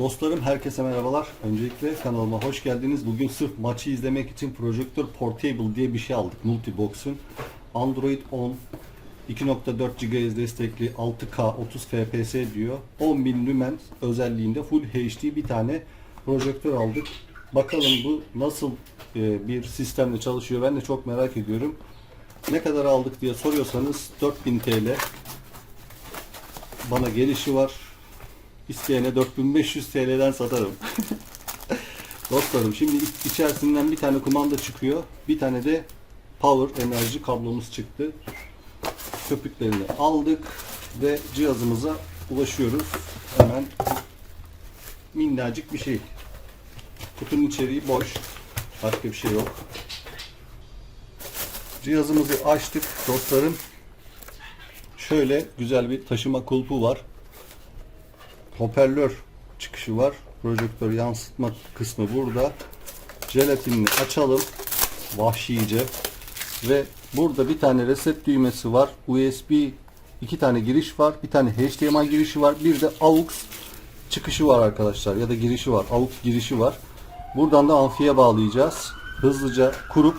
Dostlarım herkese merhabalar. Öncelikle kanalıma hoş geldiniz. Bugün sırf maçı izlemek için Projector Portable diye bir şey aldık. Multibox'un. Android 10 2.4 GHz destekli 6K 30 FPS diyor. 10.000 lümen özelliğinde Full HD bir tane projektör aldık. Bakalım bu nasıl e, bir sistemle çalışıyor ben de çok merak ediyorum. Ne kadar aldık diye soruyorsanız 4000 TL bana gelişi var. İsteyene 4500 TL'den satarım. Dostlarım şimdi iç- içerisinden bir tane kumanda çıkıyor. Bir tane de power enerji kablomuz çıktı. Köpüklerini aldık ve cihazımıza ulaşıyoruz. Hemen minnacık bir şey. Kutunun içeriği boş. Başka bir şey yok. Cihazımızı açtık dostlarım. Şöyle güzel bir taşıma kulpu var hoparlör çıkışı var. Projektör yansıtma kısmı burada. Jelatinini açalım. Vahşice. Ve burada bir tane reset düğmesi var. USB iki tane giriş var. Bir tane HDMI girişi var. Bir de AUX çıkışı var arkadaşlar. Ya da girişi var. AUX girişi var. Buradan da amfiye bağlayacağız. Hızlıca kurup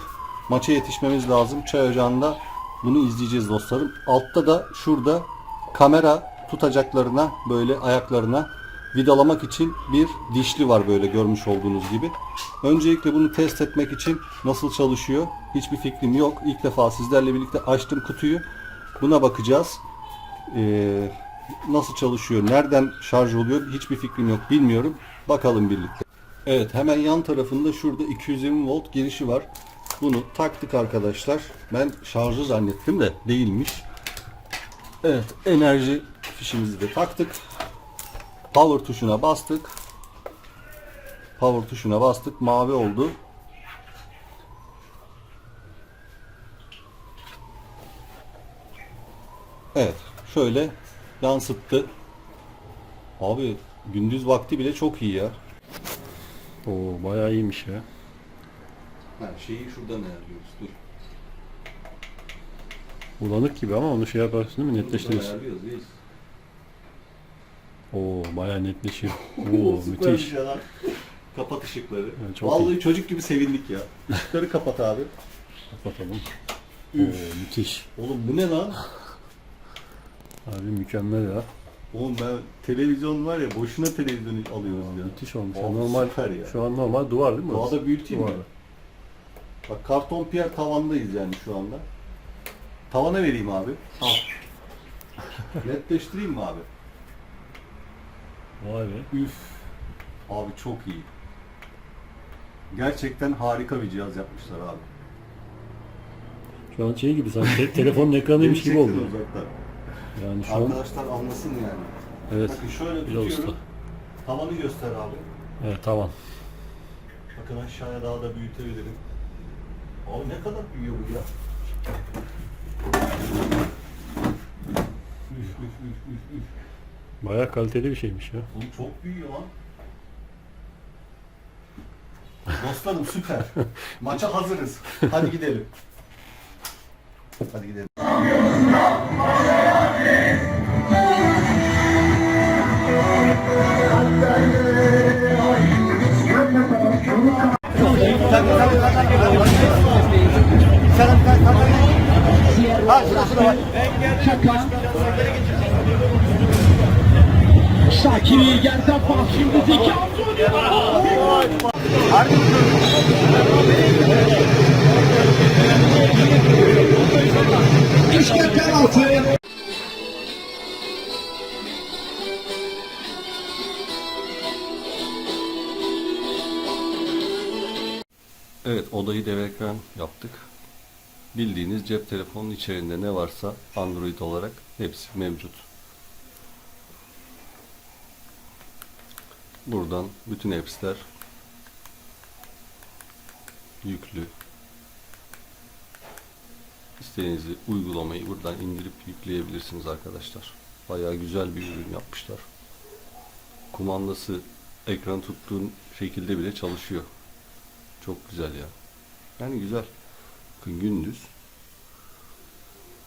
maça yetişmemiz lazım. Çay ocağında bunu izleyeceğiz dostlarım. Altta da şurada kamera tutacaklarına böyle ayaklarına vidalamak için bir dişli var böyle görmüş olduğunuz gibi. Öncelikle bunu test etmek için nasıl çalışıyor hiçbir fikrim yok. İlk defa sizlerle birlikte açtım kutuyu. Buna bakacağız. Ee, nasıl çalışıyor, nereden şarj oluyor hiçbir fikrim yok bilmiyorum. Bakalım birlikte. Evet hemen yan tarafında şurada 220 volt girişi var. Bunu taktık arkadaşlar. Ben şarjı zannettim de değilmiş. Evet enerji fişimizi de taktık. Power tuşuna bastık. Power tuşuna bastık. Mavi oldu. Evet. Şöyle yansıttı. Abi gündüz vakti bile çok iyi ya. Oo bayağı iyiymiş ya. Ha, şeyi şuradan ayarlıyoruz. Dur. Bulanık gibi ama onu şey yaparsın değil mi? Netleştirirsin. ayarlıyoruz. Oo bayağı netleşiyor. Oo Süpermiş müthiş. ya lan. Kapat ışıkları. Evet, çok Vallahi iyi. çocuk gibi sevindik ya. Işıkları kapat abi. Kapatalım. Oo müthiş. Oğlum bu ne lan? Abi mükemmel ya. Oğlum ben televizyon var ya boşuna televizyon alıyoruz ya. Müthiş olmuş. Abi normal süper ya. Şu an normal duvar değil mi? orası? Doğada büyüteyim mi? Duvar. Bak karton piyer tavandayız yani şu anda. Tavana vereyim abi. Al. Netleştireyim mi abi? Vay be. Üf. Abi çok iyi. Gerçekten harika bir cihaz yapmışlar abi. Şu an şey gibi sanki te- telefonun ekranıymış gibi oldu. çektin uzaktan. Yani şu an Arkadaşlar anlasın yani. evet. Bakın şöyle tutuyorum. Usta. Tavanı göster abi. Evet tamam. Bakın aşağıya daha da büyütebilirim. Abi ne kadar büyüyor bu ya? Üf, üf, üf, üf, üf. Bayağı kaliteli bir şeymiş ya. Oğlum çok büyüyor lan. Dostlarım süper. Maça hazırız. Hadi gidelim. Hadi gidelim. Şakir'i yerden pas şimdi Zeki İşte penaltı. Evet odayı dev ekran yaptık. Bildiğiniz cep telefonunun içerisinde ne varsa Android olarak hepsi mevcut. Buradan bütün apps'ler yüklü. İstediğiniz uygulamayı buradan indirip yükleyebilirsiniz arkadaşlar. Bayağı güzel bir ürün yapmışlar. Kumandası ekran tuttuğun şekilde bile çalışıyor. Çok güzel ya. Yani güzel. Bakın gündüz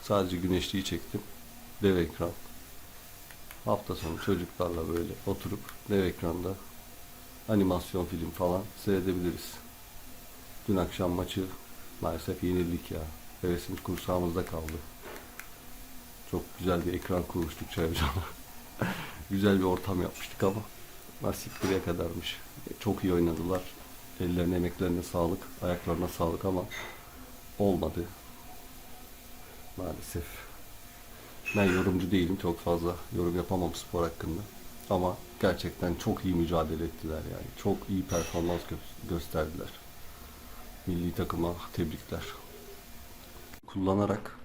sadece güneşliği çektim. Dev ekran. Hafta sonu çocuklarla böyle oturup dev ekranda animasyon film falan seyredebiliriz. Dün akşam maçı maalesef yenildik ya. Hevesimiz kursağımızda kaldı. Çok güzel bir ekran kurmuştuk Çevcan'a. güzel bir ortam yapmıştık ama nasip buraya kadarmış. Çok iyi oynadılar. Ellerine emeklerine sağlık, ayaklarına sağlık ama olmadı. Maalesef. Ben yorumcu değilim. Çok fazla yorum yapamam spor hakkında. Ama gerçekten çok iyi mücadele ettiler yani. Çok iyi performans gö- gösterdiler. Milli takıma tebrikler. Kullanarak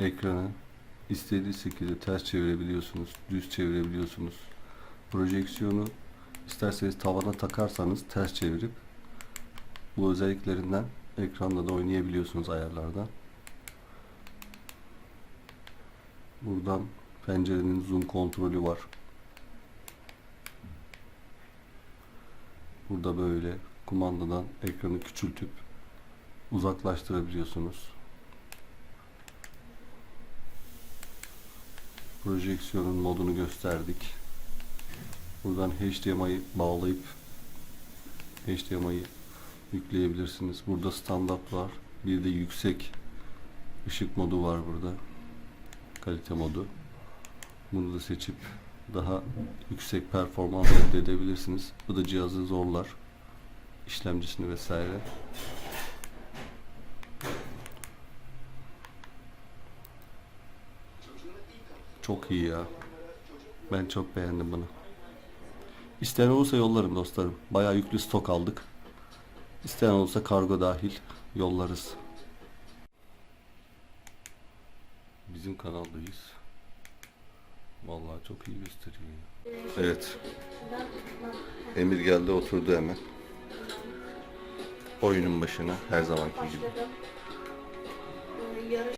ekranı istediği şekilde ters çevirebiliyorsunuz, düz çevirebiliyorsunuz. Projeksiyonu isterseniz tavana takarsanız ters çevirip bu özelliklerinden ekranda da oynayabiliyorsunuz ayarlardan. Buradan pencerenin zoom kontrolü var. Burada böyle kumandadan ekranı küçültüp uzaklaştırabiliyorsunuz. Projeksiyonun modunu gösterdik. Buradan HDMI'yi bağlayıp HDMI'yi yükleyebilirsiniz. Burada standart var. Bir de yüksek ışık modu var burada. Kalite modu. Bunu da seçip daha yüksek performans elde edebilirsiniz. Bu da cihazı zorlar. İşlemcisini vesaire. Çok iyi ya. Ben çok beğendim bunu. İsteyen olursa yollarım dostlarım. Bayağı yüklü stok aldık. İsteyen olursa kargo dahil yollarız. Bizim kanaldayız. Vallahi çok iyi gösteriyor. Evet. Emir geldi oturdu hemen. Oyunun başına her zamanki gibi. Başladım. Ee, Yarış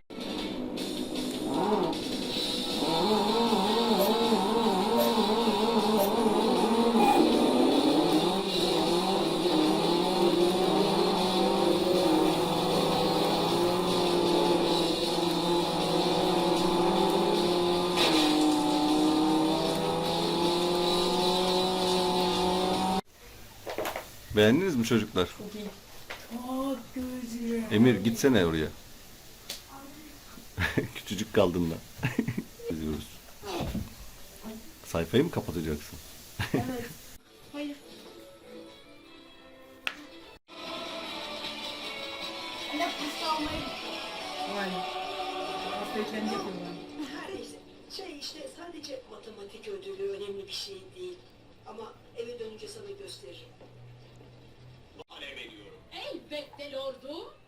Beğendiniz mi çocuklar? Emir gitsene oraya. Küçücük kaldın da. Sayfayı mı kapatacaksın? Hayır. Yapıyorlar. Her neyse. Şey işte sadece matematik ödülü önemli bir şey değil. Ama eve dönünce sana gösteririm. Elbette lordum.